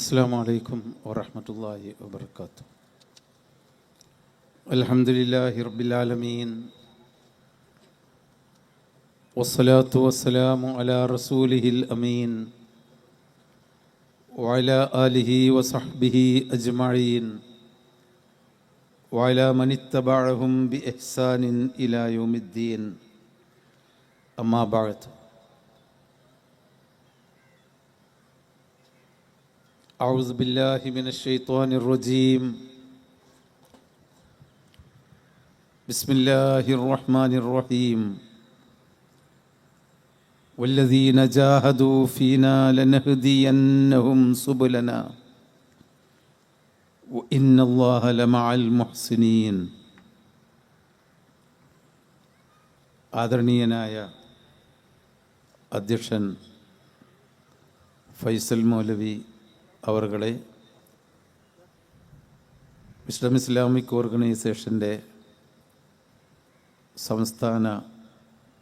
السلام عليكم ورحمة الله وبركاته. الحمد لله رب العالمين. والصلاة والسلام على رسوله الأمين وعلى آله وصحبه أجمعين. وعلى من اتبعهم بإحسان إلى يوم الدين. أما بعد. أعوذ بالله من الشيطان الرجيم بسم الله الرحمن الرحيم والذين جاهدوا فينا لنهدينهم سبلنا وإن الله لمع المحسنين ആദരണീയനായ അധ്യക്ഷൻ ഫൈസൽ മൗലവി അവർകളെ ഇസ്ലാം ഇസ്ലാമിക് ഓർഗനൈസേഷന്റെ സംസ്ഥാന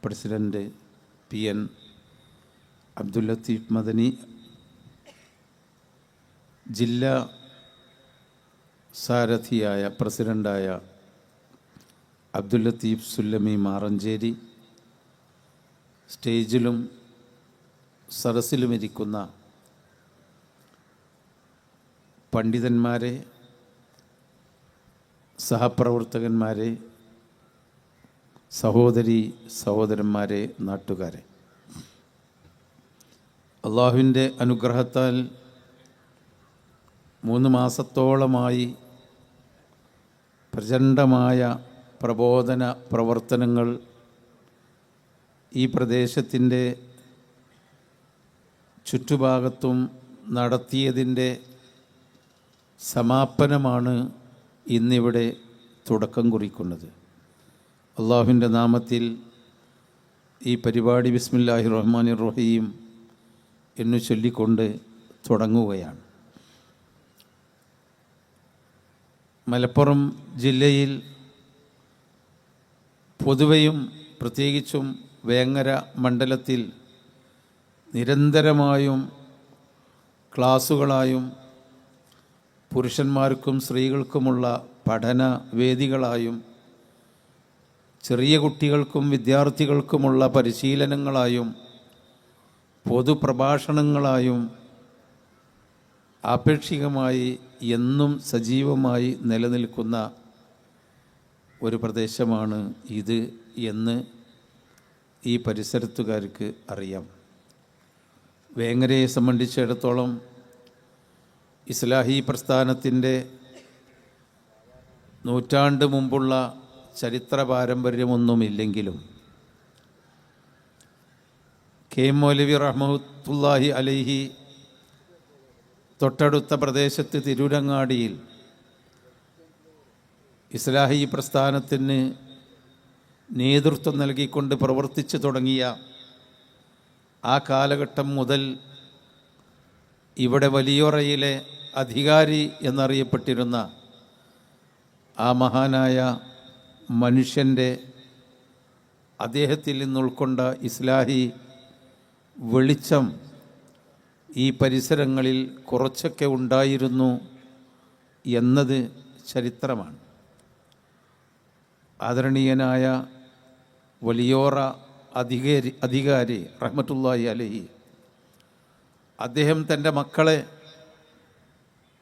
president P N Abdul Latheef Madani ജില്ലാ സാരഥിയായ പ്രസിഡന്റായ അബ്ദുൽ ലത്തീഫ് സുല്ലമി മാറഞ്ചേരി സ്റ്റേജിലും സദസ്സിലുമിരിക്കുന്ന പണ്ഡിതന്മാരെ സഹപ്രവർത്തകന്മാരെ സഹോദരി സഹോദരന്മാരെ നാട്ടുകാരെ. അള്ളാഹുവിന്റെ അനുഗ്രഹത്താൽ മൂന്ന് മാസത്തോളമായി പ്രചണ്ഡമായ പ്രബോധന പ്രവർത്തനങ്ങൾ ഈ പ്രദേശത്തിന്റെ ചുറ്റുഭാഗത്തും നടത്തിയതിന്റെ സമാപനമാണ് ഇന്നിവിടെ തുടക്കം കുറിക്കുന്നത്. അള്ളാഹുവിന്റെ നാമത്തിൽ ഈ പരിപാടി ബിസ്മില്ലാഹി റഹ്മാൻ റഹീം എന്നു ചൊല്ലിക്കൊണ്ട് തുടങ്ങുകയാണ്. മലപ്പുറം ജില്ലയിൽ പൊതുവെയും പ്രത്യേകിച്ചും വേങ്ങര മണ്ഡലത്തിൽ നിരന്തരമായും ക്ലാസുകളായും പുരുഷന്മാർക്കും സ്ത്രീകൾക്കുമുള്ള പഠന വേദികളായും ചെറിയ കുട്ടികൾക്കും വിദ്യാർത്ഥികൾക്കുമുള്ള പരിശീലനങ്ങളായും പൊതുപ്രഭാഷണങ്ങളായും ആപേക്ഷികമായി എന്നും സജീവമായി നിലനിൽക്കുന്ന ഒരു പ്രദേശമാണ് ഇത് എന്ന് ഈ പരിസരത്തുകാർക്ക് അറിയാം. വേങ്ങരയെ സംബന്ധിച്ചിടത്തോളം ഇസ്ലാഹി പ്രസ്ഥാനത്തിന്റെ നൂറ്റാണ്ട് മുമ്പുള്ള ചരിത്ര പാരമ്പര്യമൊന്നുമില്ലെങ്കിലും കെ എം മൗലവി റഹ്മത്തുല്ലാഹി അലൈഹി തൊട്ടടുത്ത പ്രദേശത്ത് തിരൂരങ്ങാടിയിൽ ഇസ്ലാഹി പ്രസ്ഥാനത്തിന് നേതൃത്വം നൽകിക്കൊണ്ട് പ്രവർത്തിച്ചു തുടങ്ങിയ ആ കാലഘട്ടം മുതൽ ഇവിടെ വലിയൊറയിലെ അധികാരി എന്നറിയപ്പെട്ടിരുന്ന ആ മഹാനായ മനുഷ്യന്റെ അദ്ദേഹത്തിൽ നിന്നുൾക്കൊണ്ട ഇസ്ലാഹി വെളിച്ചം ഈ പരിസരങ്ങളിൽ കുറച്ചൊക്കെ ഉണ്ടായിരുന്നു എന്നത് ചരിത്രമാണ്. ആദരണീയനായ വലിയോറ അധികാരി അധികാരി റഹ്മത്തുല്ലാഹി അലഹി അദ്ദേഹം തന്റെ മക്കളെ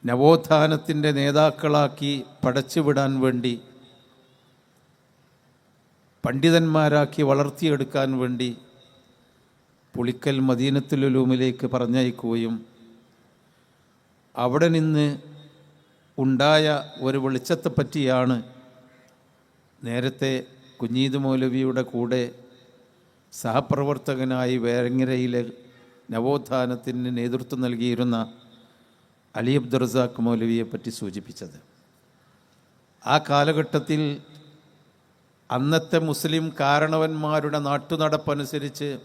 നവോത്ഥാനത്തിന്റെ നേതാക്കളാക്കി പടച്ചുവിടാൻ വേണ്ടി പണ്ഡിതന്മാരാക്കി വളർത്തിയെടുക്കാൻ വേണ്ടി പുളിക്കൽ മദീനത്തുലുലൂമിലേക്ക് പറഞ്ഞയക്കുകയും അവിടെ നിന്ന് ഉണ്ടായ ഒരു വെളിച്ചത്തെ പറ്റിയാണ് നേരത്തെ കുഞ്ഞീത് മൗലവിയുടെ കൂടെ സഹപ്രവർത്തകനായി വേരങ്ങരയിലെ നവോത്ഥാനത്തിന് നേതൃത്വം നൽകിയിരുന്ന അലി അബ്ദുറസാഖ് മൗലവിയെ പറ്റി സൂചിപ്പിച്ചത്. ആ കാലഘട്ടത്തിൽ അന്നത്തെ മുസ്ലിം കാരണവന്മാരുടെ നാട്ടുനടപ്പനുസരിച്ച്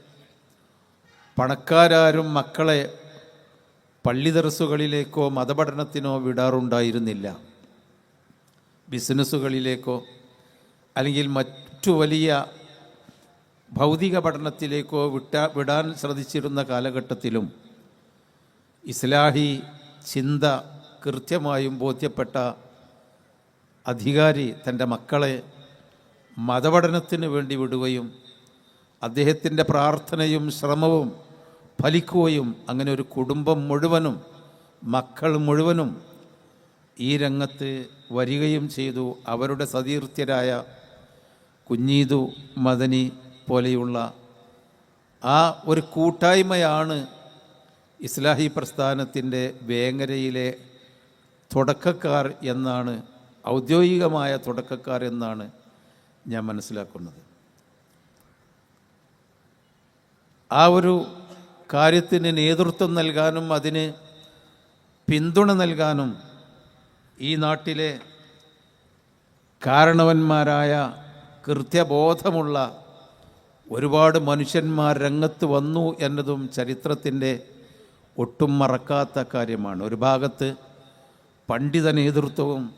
പണക്കാരും മക്കളെ പള്ളി ദർസുകളിലേക്കോ മതപഠനത്തിനോ വിടാറുണ്ടായിരുന്നില്ല. ബിസിനസ്സുകളിലേക്കോ അല്ലെങ്കിൽ മറ്റു വലിയ ഭൗതിക പഠനത്തിലേക്കോ വിട്ട വിടാൻ ശ്രദ്ധിച്ചിരുന്ന കാലഘട്ടത്തിലും ഇസ്ലാഹി ചിന്ത കൃത്യമായും ബോധ്യപ്പെട്ട അധികാരി തന്റെ മക്കളെ മതപഠനത്തിന് വേണ്ടി വിടുകയും അദ്ദേഹത്തിന്റെ പ്രാർത്ഥനയും ശ്രമവും ഫലിക്കുകയും അങ്ങനെ ഒരു കുടുംബം മുഴുവനും മക്കൾ മുഴുവനും ഈ രംഗത്ത് വരികയും ചെയ്തു. അവരുടെ സതീർത്ഥ്യരായ കുഞ്ഞീതു മദനി പോലെയുള്ള ആ ഒരു കൂട്ടായ്മയാണ് ഇസ്ലാഹി പ്രസ്ഥാനത്തിന്റെ വേങ്ങരയിലെ തുടക്കക്കാർ എന്നാണ് ഔദ്യോഗികമായ തുടക്കക്കാർ എന്നാണ് ഞാൻ മനസ്സിലാക്കുന്നത്. ആ ഒരു കാര്യത്തിന് നേതൃത്വം നൽകാനും അതിന് പിന്തുണ നൽകാനും ഈ നാട്ടിലെ കാരണവന്മാരായ കൃത്യബോധമുള്ള ഒരുപാട് മനുഷ്യന്മാർ രംഗത്ത് വന്നു എന്നതും ചരിത്രത്തിന്റെ ഒട്ടും മറക്കാത്ത കാര്യമാണ്. ഒരു ഭാഗത്ത് പണ്ഡിത നേതൃത്വവും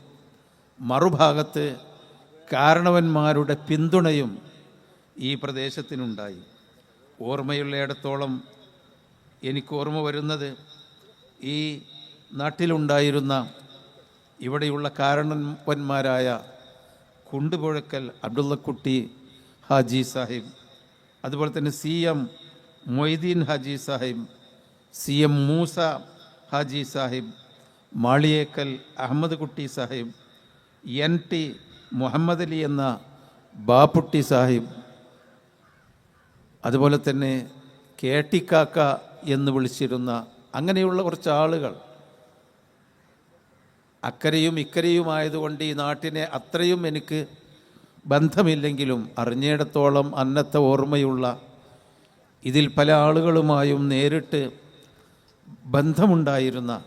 മറുഭാഗത്ത് കാരണവന്മാരുടെ പിന്തുണയും ഈ പ്രദേശത്തിനുണ്ടായി. ഓർമ്മയുള്ളയിടത്തോളം എനിക്ക് ഓർമ്മ വരുന്നത് ഈ നാട്ടിലുണ്ടായിരുന്ന ഇവിടെയുള്ള കാരണവന്മാരായ കുണ്ടുപുഴക്കൽ അബ്ദുള്ളക്കുട്ടി ഹാജി സാഹിബ് അതുപോലെ തന്നെ C M Moideen Haji Sahib C M Moosa Haji Sahib Maliyekkal Ahammed Kutty Sahib N T Muhammad Ali എന്ന ബാപ്പുട്ടി സാഹിബ് അതുപോലെ തന്നെ കേട്ടിക്കാക്ക എന്ന് വിളിച്ചിരുന്ന അങ്ങനെയുള്ള കുറച്ച് ആളുകൾ. അക്കരയും ഇക്കരയുമായതുകൊണ്ട് ഈ നാട്ടിനെ അത്രയും എനിക്ക് ബന്ധമില്ലെങ്കിലും അറിഞ്ഞിടത്തോളം അന്നത്തെ ഓർമ്മയുള്ള ഇതിൽ പല ആളുകളുമായും നേരിട്ട് ബന്ധമുണ്ടായിരുന്ന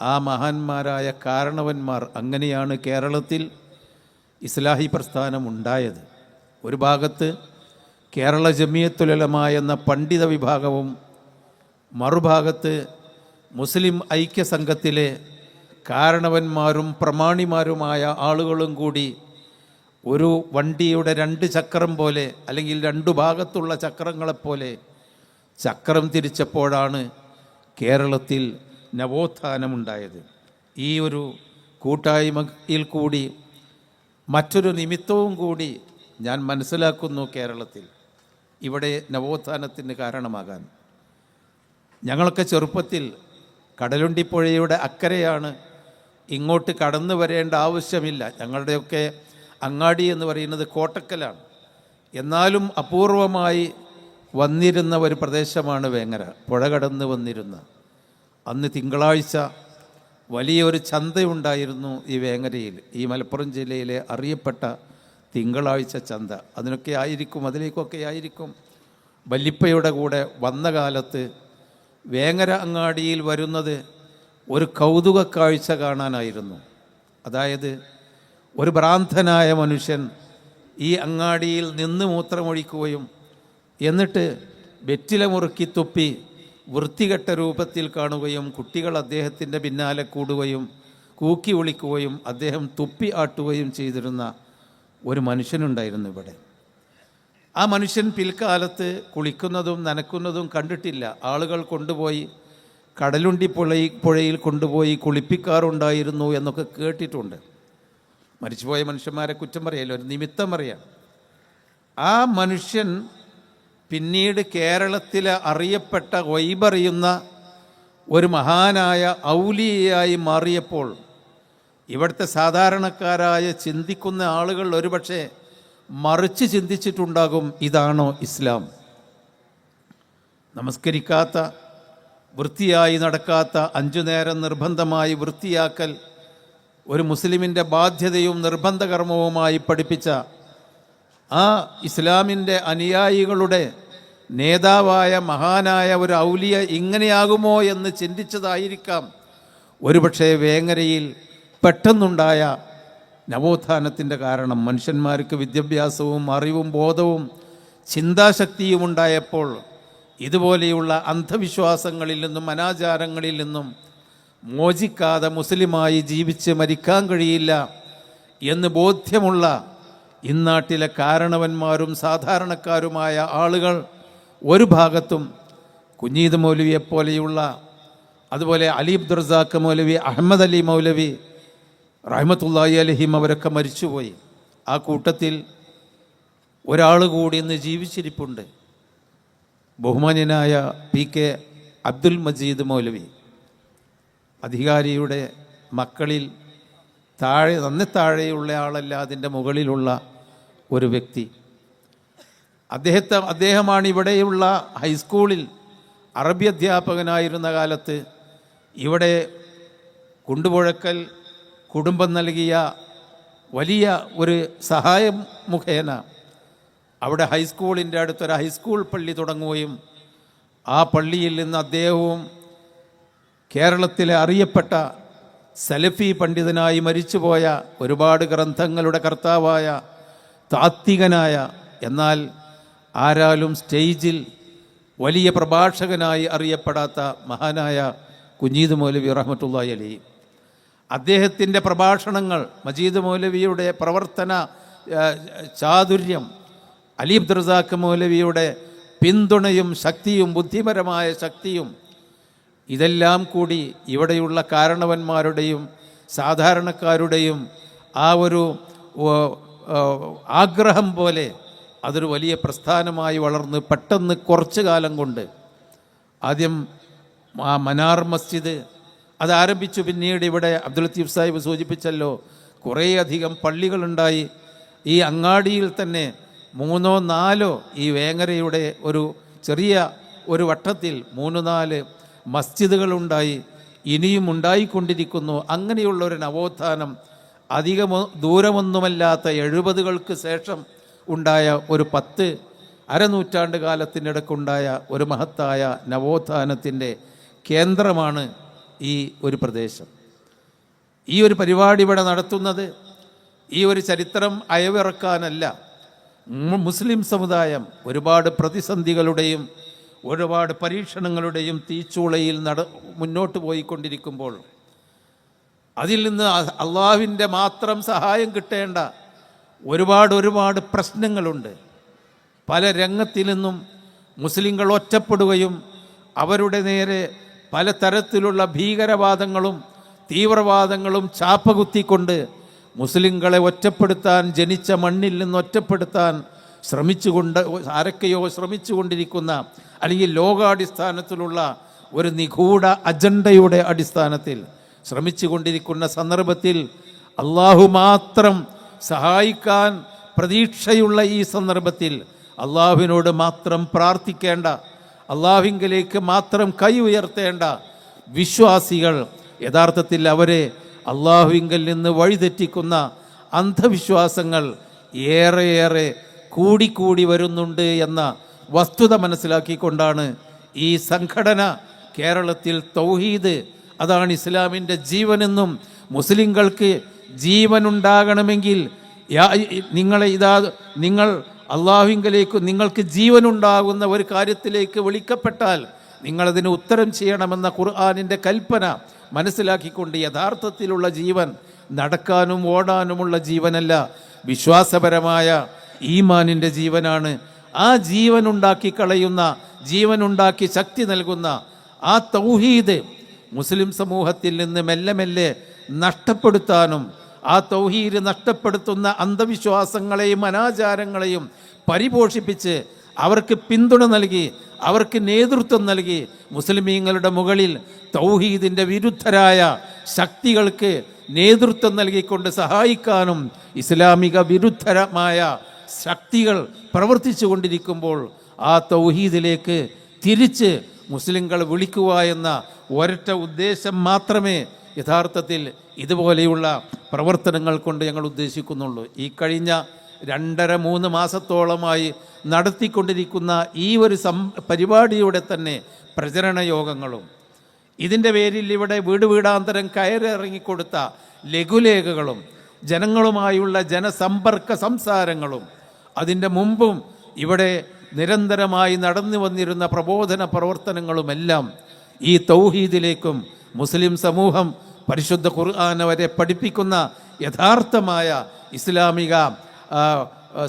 ആ മഹാന്മാരായ കാരണവന്മാർ അങ്ങനെയാണ് കേരളത്തിൽ ഇസ്ലാഹി പ്രസ്ഥാനം ഉണ്ടായത് ഒരു ഭാഗത്ത് കേരള ജമിയത്തുലമ എന്ന പണ്ഡിത വിഭാഗവും മറുഭാഗത്ത് മുസ്ലിം ഐക്യ ഐക്യസംഘത്തിലെ കാരണവന്മാരും പ്രമാണിമാരുമായ ആളുകളും കൂടി ഒരു വണ്ടിയുടെ രണ്ട് ചക്രം പോലെ അല്ലെങ്കിൽ രണ്ടു ഭാഗത്തുള്ള ചക്രങ്ങളെപ്പോലെ ചക്രം തിരിച്ചപ്പോഴാണ് കേരളത്തിൽ നവോത്ഥാനമുണ്ടായത്. ഈ ഒരു കൂട്ടായ്മയിൽ കൂടി മറ്റൊരു നിമിത്തവും കൂടി ഞാൻ മനസ്സിലാക്കുന്നു കേരളത്തിൽ. ഇവിടെ നവോത്ഥാനത്തിന് കാരണമാകാൻ. ഞങ്ങളൊക്കെ ചെറുപ്പത്തിൽ കടലുണ്ടിപ്പുഴയുടെ അക്കരെയാണ് ഇങ്ങോട്ട് കടന്നു വരേണ്ട ആവശ്യമില്ല. ഞങ്ങളുടെയൊക്കെ അങ്ങാടി എന്ന് പറയുന്നത് കോട്ടക്കലാണ്. എന്നാലും അപൂർവമായി വന്നിരുന്ന ഒരു പ്രദേശമാണ് വേങ്ങര. പുഴ കടന്ന് വന്നിരുന്ന. അന്ന് തിങ്കളാഴ്ച വലിയൊരു ചന്തയുണ്ടായിരുന്നു ഈ വേങ്ങരയിൽ. ഈ മലപ്പുറം ജില്ലയിലെ അറിയപ്പെട്ട തിങ്കളാഴ്ച ചന്ത. അതിനൊക്കെ ആയിരിക്കും അതിലേക്കൊക്കെ ആയിരിക്കും. വല്ലിപ്പയുടെ കൂടെ വന്ന കാലത്ത് വേങ്ങര അങ്ങാടിയിൽ വരുന്നത് ഒരു കൗതുക കാഴ്ച കാണാനായിരുന്നു. അതായത് ഒരു ഭ്രാന്തനായ മനുഷ്യൻ ഈ അങ്ങാടിയിൽ നിന്ന് മൂത്രമൊഴിക്കുകയും എന്നിട്ട് വെറ്റില മുറുക്കി തുപ്പി വൃത്തികെട്ട രൂപത്തിൽ കാണുകയും കുട്ടികൾ അദ്ദേഹത്തിന്റെ പിന്നാലെ കൂടുകയും കൂക്കി ഒളിക്കുകയും അദ്ദേഹം തുപ്പി ആട്ടുകയും ചെയ്തിരുന്ന ഒരു മനുഷ്യനുണ്ടായിരുന്നു ഇവിടെ. ആ മനുഷ്യൻ പിൽക്കാലത്ത് കുളിക്കുന്നതും നനക്കുന്നതും കണ്ടിട്ടില്ല. ആളുകൾ കൊണ്ടുപോയി കടലുണ്ടി പുഴയിൽ പുഴയിൽ കൊണ്ടുപോയി കുളിപ്പിക്കാറുണ്ടായിരുന്നു എന്നൊക്കെ കേട്ടിട്ടുണ്ട്. മരിച്ചുപോയ മനുഷ്യന്മാരെ കുറ്റം പറയല്ലോ? ഒരു നിമിത്തം പറയാം. ആ മനുഷ്യൻ പിന്നീട് കേരളത്തിൽ അറിയപ്പെട്ട വൈബറിയുന്ന ഒരു മഹാനായ ഔലിയായി മാറിയപ്പോൾ ഇവിടുത്തെ സാധാരണക്കാരായ ചിന്തിക്കുന്ന ആളുകൾ ഒരുപക്ഷെ മറിച്ച് ചിന്തിച്ചിട്ടുണ്ടാകും ഇതാണോ ഇസ്ലാം. നമസ്കരിക്കാത്ത വൃത്തിയായി നടക്കാത്ത അഞ്ചു നേരം നിർബന്ധമായി വൃത്തിയാക്കൽ ഒരു മുസ്ലിമിന്റെ ബാധ്യതയും നിർബന്ധകർമ്മവുമായി പഠിപ്പിച്ച ആ ഇസ്ലാമിന്റെ അനുയായികളുടെ നേതാവായ മഹാനായ ഒരു ഔലിയ ഇങ്ങനെയാകുമോ എന്ന് ചിന്തിച്ചതായിരിക്കാം. ഒരുപക്ഷെ വേങ്ങരയിൽ പെട്ടെന്നുണ്ടായ നവോത്ഥാനത്തിന്റെ കാരണം മനുഷ്യന്മാർക്ക് വിദ്യാഭ്യാസവും അറിവും ബോധവും ചിന്താശക്തിയും ഉണ്ടായപ്പോൾ ഇതുപോലെയുള്ള അന്ധവിശ്വാസങ്ങളിൽ നിന്നും അനാചാരങ്ങളിൽ നിന്നും മോചിക്കാതെ മുസ്ലിമായി ജീവിച്ച് മരിക്കാൻ കഴിയില്ല എന്ന് ബോധ്യമുള്ള ഇന്നാട്ടിലെ കാരണവന്മാരും സാധാരണക്കാരുമായ ആളുകൾ ഒരു ഭാഗത്തും കുഞ്ഞീത് മൗലവിയെപ്പോലെയുള്ള അതുപോലെ അലി ദുർസാഖ് മൗലവി അഹമ്മദ് അലി മൗലവി റഹ്മത്തുള്ളാഹി അലഹിം അവരൊക്കെ മരിച്ചുപോയി. ആ കൂട്ടത്തിൽ ഒരാൾ കൂടി ഇന്ന് ജീവിച്ചിരിപ്പുണ്ട്. ബഹുമാന്യനായ പി കെ അബ്ദുൽ മജീദ് മൗലവി. അധികാരിയുടെ മക്കളിൽ താഴെ നന്ദി താഴെയുള്ള ആളല്ല അതിന്റെ മുകളിലുള്ള ഒരു വ്യക്തി. അദ്ദേഹത്തെ അദ്ദേഹമാണ് ഇവിടെയുള്ള ഹൈസ്കൂളിൽ അറബി അധ്യാപകനായിരുന്ന കാലത്ത് ഇവിടെ കുണ്ടുപുഴക്കൽ കുടുംബം നൽകിയ വലിയ ഒരു സഹായം മുഖേന അവിടെ ഹൈസ്കൂളിന്റെ അടുത്തൊരു ഹൈസ്കൂൾ പള്ളി തുടങ്ങുകയും ആ പള്ളിയിൽ നിന്ന് അദ്ദേഹവും കേരളത്തിലെ അറിയപ്പെട്ട സലഫി പണ്ഡിതനായി മരിച്ചുപോയ ഒരുപാട് ഗ്രന്ഥങ്ങളുടെ കർത്താവായ താത്വികനായ എന്നാൽ ആരാലും സ്റ്റേജിൽ വലിയ പ്രഭാഷകനായി അറിയപ്പെടാത്ത മഹാനായ കുഞ്ഞീദ് മൗലവി റഹ്മത്തുള്ളാഹി അലി അദ്ദേഹത്തിന്റെ പ്രഭാഷണങ്ങൾ മജീദ് മൗലവിയുടെ പ്രവർത്തന ചാതുര്യം അലി അബ്ദുറസാഖ് മൗലവിയുടെ പിന്തുണയും ശക്തിയും ബുദ്ധിപരമായ ശക്തിയും ഇതെല്ലാം കൂടി ഇവിടെയുള്ള കാരണവന്മാരുടെയും സാധാരണക്കാരുടെയും ആ ഒരു ആഗ്രഹം പോലെ അതൊരു വലിയ പ്രസ്ഥാനമായി വളർന്ന് പെട്ടെന്ന് കുറച്ച് കാലം കൊണ്ട് ആദ്യം ആ മനാർ മസ്ജിദ് അത് ആരംഭിച്ചു. പിന്നീട് ഇവിടെ അബ്ദുൽ ലത്തീഫ് സാഹിബ് സൂചിപ്പിച്ചല്ലോ കുറേയധികം പള്ളികളുണ്ടായി. ഈ അങ്ങാടിയിൽ തന്നെ മൂന്നോ നാലോ ഈ വേങ്ങരയുടെ ഒരു ചെറിയ ഒരു വട്ടത്തിൽ മൂന്ന് നാല് മസ്ജിദുകളുണ്ടായി ഇനിയും ഉണ്ടായിക്കൊണ്ടിരിക്കുന്നു. അങ്ങനെയുള്ള ഒരു നവോത്ഥാനം അധികമോ ദൂരമൊന്നുമല്ലാത്ത എഴുപതുകൾക്ക് ശേഷം ഉണ്ടായ ഒരു പത്ത് അരനൂറ്റാണ്ട് കാലത്തിനിടക്കുണ്ടായ ഒരു മഹത്തായ നവോത്ഥാനത്തിന്റെ കേന്ദ്രമാണ് ഈ ഒരു പ്രദേശം. ഈ ഒരു പരിപാടി ഇവിടെ നടത്തുന്നത് ഈ ഒരു ചരിത്രം അയവിറക്കാനല്ല. മുസ്ലിം സമുദായം ഒരുപാട് പ്രതിസന്ധികളുടെയും ഒരുപാട് പരീക്ഷണങ്ങളുടെയും തീച്ചൂളയിൽ നട മുന്നോട്ട് പോയിക്കൊണ്ടിരിക്കുമ്പോൾ അതിൽ നിന്ന് അള്ളാഹുവിന്റെ മാത്രം സഹായം കിട്ടേണ്ട ഒരുപാട് ഒരുപാട് പ്രശ്നങ്ങളുണ്ട്. പല രംഗത്തിൽ നിന്നും മുസ്ലിങ്ങൾ ഒറ്റപ്പെടുകയും അവരുടെ നേരെ പല തരത്തിലുള്ള ഭീകരവാദങ്ങളും തീവ്രവാദങ്ങളും ചാപ്പകുത്തിക്കൊണ്ട് മുസ്ലിങ്ങളെ ഒറ്റപ്പെടുത്താൻ ജനിച്ച മണ്ണിൽ നിന്ന് ഒറ്റപ്പെടുത്താൻ ശ്രമിച്ചുകൊണ്ട് ആരൊക്കെയോ ശ്രമിച്ചുകൊണ്ടിരിക്കുന്ന അല്ലെങ്കിൽ ലോകാടിസ്ഥാനത്തിലുള്ള ഒരു നിഗൂഢ അജണ്ടയുടെ അടിസ്ഥാനത്തിൽ ശ്രമിച്ചുകൊണ്ടിരിക്കുന്ന സന്ദർഭത്തിൽ അള്ളാഹു മാത്രം സഹായിക്കാൻ പ്രതീക്ഷയുള്ള ഈ സന്ദർഭത്തിൽ അള്ളാഹുവിനോട് മാത്രം പ്രാർത്ഥിക്കേണ്ട അള്ളാഹുവിങ്കിലേക്ക് മാത്രം കൈ ഉയർത്തേണ്ട വിശ്വാസികൾ യഥാർത്ഥത്തിൽ അവരെ അള്ളാഹുവിങ്കിൽ നിന്ന് വഴിതെറ്റിക്കുന്ന അന്ധവിശ്വാസങ്ങൾ ഏറെയേറെ കൂടിക്കൂടി വരുന്നുണ്ട് എന്ന വസ്തുത മനസ്സിലാക്കിക്കൊണ്ടാണ് ഈ സംഘടന കേരളത്തിൽ തൗഹീദ് അതാണ് ഇസ്ലാമിന്റെ ജീവനെന്നും മുസ്ലിങ്ങൾക്ക് ജീവനുണ്ടാകണമെങ്കിൽ നിങ്ങളെ ഇതാ നിങ്ങൾ അള്ളാഹുവിങ്കലേക്ക് നിങ്ങൾക്ക് ജീവനുണ്ടാകുന്ന ഒരു കാര്യത്തിലേക്ക് വിളിക്കപ്പെട്ടാൽ നിങ്ങളതിന് ഉത്തരം ചെയ്യണമെന്ന ഖുർആാനിന്റെ കൽപ്പന മനസ്സിലാക്കിക്കൊണ്ട് യഥാർത്ഥത്തിലുള്ള ജീവൻ നടക്കാനും ഓടാനുമുള്ള ജീവനല്ല. വിശ്വാസപരമായ ഈമാനിന്റെ ജീവനാണ്. ആ ജീവൻ ഉണ്ടാക്കി കളയുന്ന ജീവനുണ്ടാക്കി ശക്തി നൽകുന്ന ആ തൗഹീദ് മുസ്ലിം സമൂഹത്തിൽ നിന്ന് മെല്ലെ മെല്ലെ നഷ്ടപ്പെടുത്താനും ആ തൗഹീദ് നഷ്ടപ്പെടുത്തുന്ന അന്ധവിശ്വാസങ്ങളെയും അനാചാരങ്ങളെയും പരിപോഷിപ്പിച്ച് അവർക്ക് പിന്തുണ നൽകി അവർക്ക് നേതൃത്വം നൽകി മുസ്ലിമീങ്ങളുടെ മുകളിൽ തൗഹീദിന്റെ വിരുദ്ധരായ ശക്തികൾക്ക് നേതൃത്വം നൽകിക്കൊണ്ട് സഹായിക്കാനും ഇസ്ലാമിക വിരുദ്ധരമായ ശക്തികൾ പ്രവർത്തിച്ചു കൊണ്ടിരിക്കുമ്പോൾ ആ തൗഹീദിലേക്ക് തിരിച്ച് മുസ്ലിങ്ങൾ വിളിക്കുക എന്ന ഒരൊറ്റ ഉദ്ദേശം മാത്രമേ യഥാർത്ഥത്തിൽ ഇതുപോലെയുള്ള പ്രവർത്തനങ്ങൾ കൊണ്ട് ഞങ്ങൾ ഉദ്ദേശിക്കുന്നുള്ളൂ. ഈ കഴിഞ്ഞ രണ്ടര മൂന്ന് മാസത്തോളമായി നടത്തിക്കൊണ്ടിരിക്കുന്ന ഈ ഒരു സം പരിപാടിയുടെ തന്നെ പ്രചരണ യോഗങ്ങളും ഇതിന്റെ പേരിൽ ഇവിടെ വീട് വീടാന്തരം കയറിറങ്ങിക്കൊടുത്ത ലഘുലേഖകളും ജനങ്ങളുമായുള്ള ജനസമ്പർക്ക സംസാരങ്ങളും അതിന്റെ മുമ്പും ഇവിടെ നിരന്തരമായി നടന്നു വന്നിരുന്ന പ്രബോധന പ്രവർത്തനങ്ങളുമെല്ലാം ഈ തൗഹീദിലേക്കും മുസ്ലിം സമൂഹം പരിശുദ്ധ ഖുർആൻ വരെ പഠിപ്പിക്കുന്ന യഥാർത്ഥമായ ഇസ്ലാമിക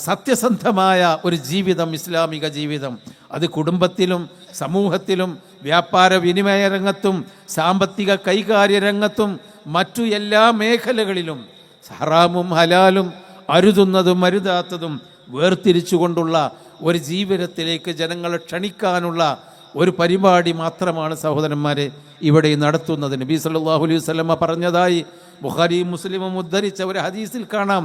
സത്യസന്ധമായ ഒരു ജീവിതം ഇസ്ലാമിക ജീവിതം. അത് കുടുംബത്തിലും സമൂഹത്തിലും വ്യാപാര വിനിമയ രംഗത്തും സാമ്പത്തിക കൈകാര്യ രംഗത്തും മറ്റു എല്ലാ മേഖലകളിലും ഹറാമും ഹലാലും അരുതുന്നതും അരുതാത്തതും വേർതിരിച്ചുകൊണ്ടുള്ള ഒരു ജീവിതത്തിലേക്ക് ജനങ്ങളെ ക്ഷണിക്കാനുള്ള ഒരു പരിപാടി മാത്രമാണ് സഹോദരന്മാരെ ഇവിടെ നടത്തുന്നത് നബി സല്ലാഹു അലൈഹി വസല്ലമ പറഞ്ഞതായി ബുഖാരി മുസ്ലിമും ഉദ്ധരിച്ച ഒരു ഹദീസിൽ കാണാം.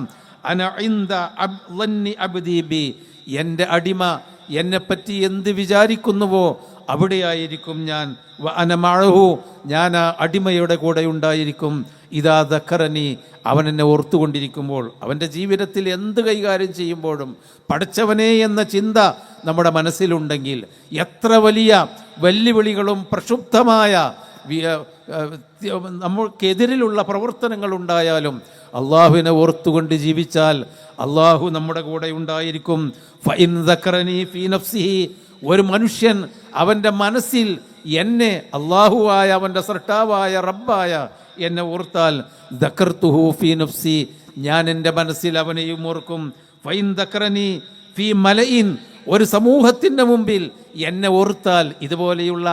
എന്റെ അടിമ എന്നെപ്പറ്റി എന്ത് വിചാരിക്കുന്നുവോ അവിടെയായിരിക്കും ഞാൻ. അനമാഴഹു ഞാൻ ആ അടിമയുടെ കൂടെ ഉണ്ടായിരിക്കും. ഇതാ ദക്കറനി അവൻ എന്നെ ഓർത്തുകൊണ്ടിരിക്കുമ്പോൾ അവന്റെ ജീവിതത്തിൽ എന്ത് കൈകാര്യം ചെയ്യുമ്പോഴും പഠിച്ചവനെ എന്ന ചിന്ത നമ്മുടെ മനസ്സിലുണ്ടെങ്കിൽ എത്ര വലിയ വെല്ലുവിളികളും പ്രക്ഷുബ്ധമായ നമ്മൾക്കെതിരിലുള്ള പ്രവർത്തനങ്ങൾ ഉണ്ടായാലും അള്ളാഹുവിനെ ഓർത്തുകൊണ്ട് ജീവിച്ചാൽ അള്ളാഹു നമ്മുടെ കൂടെ ഉണ്ടായിരിക്കും. ഒരു മനുഷ്യൻ അവന്റെ മനസ്സിൽ എന്നെ അള്ളാഹുവായ അവന്റെ സൃഷ്ടാവായ റബ്ബായ എന്നെ ഓർത്താൽ ദക്കർത്തുഹു നഫ്സി ഞാൻ എന്റെ മനസ്സിൽ അവനെയും ഓർക്കും. ഫൈൻ ദക്കറനി ഫി മലയിൻ ഒരു സമൂഹത്തിന്റെ മുമ്പിൽ എന്നെ ഓർത്താൽ ഇതുപോലെയുള്ള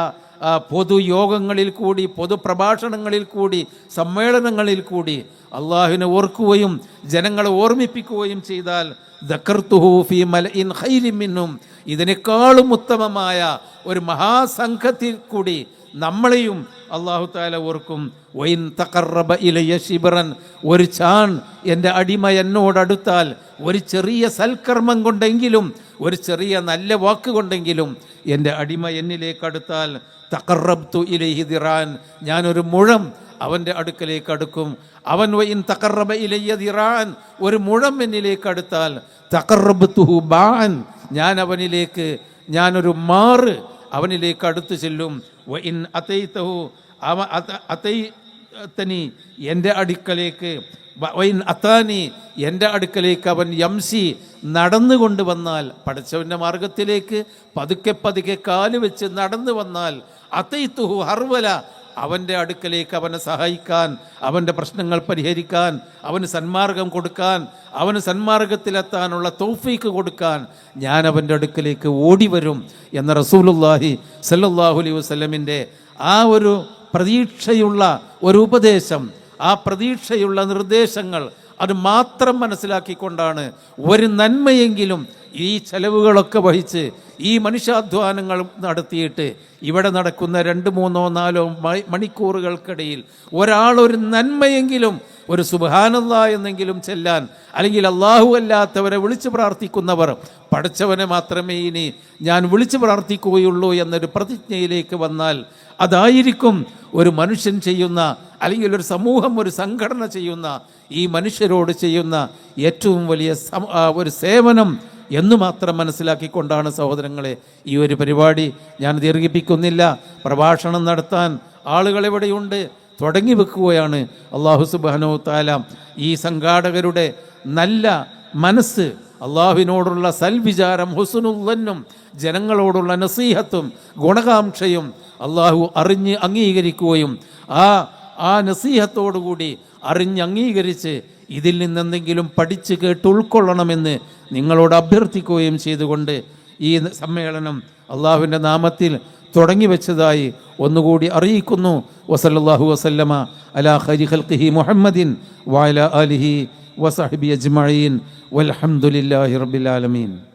പൊതുയോഗങ്ങളിൽ കൂടി പൊതുപ്രഭാഷണങ്ങളിൽ കൂടി സമ്മേളനങ്ങളിൽ കൂടി അള്ളാഹുവിനെ ഓർക്കുകയും ജനങ്ങളെ ഓർമ്മിപ്പിക്കുകയും ചെയ്താൽ ദക്കർത്തുഹൂഫി മലഇൻ ഹൈലിമിന്നും മിന്നും ഇതിനേക്കാളും ഉത്തമമായ ഒരു മഹാസംഘത്തിൽ കൂടി നമ്മളെയും അള്ളാഹു താല ഓർക്കും. വൈൻ തക്കറബ ഇലയ ശിബിറൻ. ഒരു ചാൺ എന്റെ അടിമ എന്നോടടുത്താൽ ഒരു ചെറിയ സൽക്കർമ്മം കൊണ്ടെങ്കിലും ഒരു ചെറിയ നല്ല വാക്ക് കൊണ്ടെങ്കിലും എന്റെ അടിമ എന്നിലേക്ക് അടുത്താൽ തക്കറബ്തു ഇലൈഹി ദിറാൻ. ഞാനൊരു മുഴം അവന്റെ അടുക്കലേക്ക് അടുക്കും. അവൻ വൈൻ തക്കറബ ഇലയ്യ ദിറാൻ. ഒരു മുഴം എന്നിലേക്ക് അടുത്താൽ തക്കറബ്തുഹു ബാൻ. ഞാൻ അവനിലേക്ക് ഞാനൊരു മാറ് അവനിലേക്ക് അടുത്തു ചെല്ലും. വൈൻ അതൈതഹു അവ അതൈ തനി എന്റെ അടുക്കലേക്ക് വൈൻ അത്താനി എന്റെ അടുക്കലേക്ക് അവൻ യംസി നടന്നുകൊണ്ട് വന്നാൽ പഠിച്ചവന്റെ മാർഗത്തിലേക്ക് പതുക്കെ പതുക്കെ കാൽ വെച്ച് നടന്നു വന്നാൽ അതൈത്തുഹു ഹർവല. അവന്റെ അടുക്കലേക്ക് അവനെ സഹായിക്കാൻ അവന്റെ പ്രശ്നങ്ങൾ പരിഹരിക്കാൻ അവന് സന്മാർഗം കൊടുക്കാൻ അവന് സന്മാർഗത്തിലെത്താനുള്ള തൗഫീക്ക് കൊടുക്കാൻ ഞാൻ അവന്റെ അടുക്കലേക്ക് ഓടി വരും എന്ന റസൂലുല്ലാഹി സല്ലാഹുലി അലൈഹി വസല്ലമിന്റെ ആ ഒരു പ്രതീക്ഷയുള്ള ഒരു ഉപദേശം ആ പ്രതീക്ഷയുള്ള നിർദ്ദേശങ്ങൾ അത് മാത്രം മനസ്സിലാക്കിക്കൊണ്ടാണ് ഒരു നന്മയെങ്കിലും ഈ ചെലവുകളൊക്കെ വഹിച്ച് ഈ മനുഷ്യാധ്വാനങ്ങൾ നടത്തിയിട്ട് ഇവിടെ നടക്കുന്ന രണ്ട് മൂന്നോ നാലോ മണിക്കൂറുകൾക്കിടയിൽ ഒരാളൊരു ഒരു നന്മയെങ്കിലും ഒരു സുബാനല്ല എന്നെങ്കിലും ചെല്ലാൻ അല്ലെങ്കിൽ അള്ളാഹു അല്ലാത്തവരെ വിളിച്ചു പ്രാർത്ഥിക്കുന്നവർ പഠിച്ചവനെ മാത്രമേ ഇനി ഞാൻ വിളിച്ചു പ്രാർത്ഥിക്കുകയുള്ളൂ എന്നൊരു പ്രതിജ്ഞയിലേക്ക് വന്നാൽ അതായിരിക്കും ഒരു മനുഷ്യൻ ചെയ്യുന്ന അല്ലെങ്കിൽ ഒരു സമൂഹം ഒരു സംഘടന ചെയ്യുന്ന ഈ മനുഷ്യരോട് ചെയ്യുന്ന ഏറ്റവും വലിയ ഒരു സേവനം എന്ന് മാത്രം മനസ്സിലാക്കിക്കൊണ്ടാണ് സഹോദരങ്ങളെ ഈ ഒരു പരിപാടി ഞാൻ ദീർഘിപ്പിക്കുന്നില്ല. പ്രഭാഷണം നടത്താൻ ആളുകൾ എവിടെയുണ്ട്? തുടങ്ങി വെക്കുകയാണ് അള്ളാഹു സുബാനോ താല ഈ സംഘാടകരുടെ നല്ല മനസ്സ് അള്ളാഹുവിനോടുള്ള സൽവിചാരം ഹുസുനുല്ലന്നും ജനങ്ങളോടുള്ള നസീഹത്തും ഗുണകാംക്ഷയും അള്ളാഹു അറിഞ്ഞ് അംഗീകരിക്കുകയും ആ ആ നസീഹത്തോടുകൂടി അറിഞ്ഞ് അംഗീകരിച്ച് ഇതിൽ നിന്നെന്തെങ്കിലും പഠിച്ച് കേട്ട് ഉൾക്കൊള്ളണമെന്ന് നിങ്ങളോട് അഭ്യർത്ഥിക്കുകയും ചെയ്തുകൊണ്ട് ഈ സമ്മേളനം അള്ളാഹുവിന്റെ നാമത്തിൽ തുടങ്ങി വെച്ചതായി ഒന്നുകൂടി അറിയിക്കുന്നു. വസല്ലാഹു വസല്ലമ അലാ ഹരി ഖൽഖിഹി മുഹമ്മദിൻ വഅല ആലിഹി വസഹബി അജ്മീൻ വൽഹംദുലില്ലാഹി റബ്ബിൽ ആലമീൻ.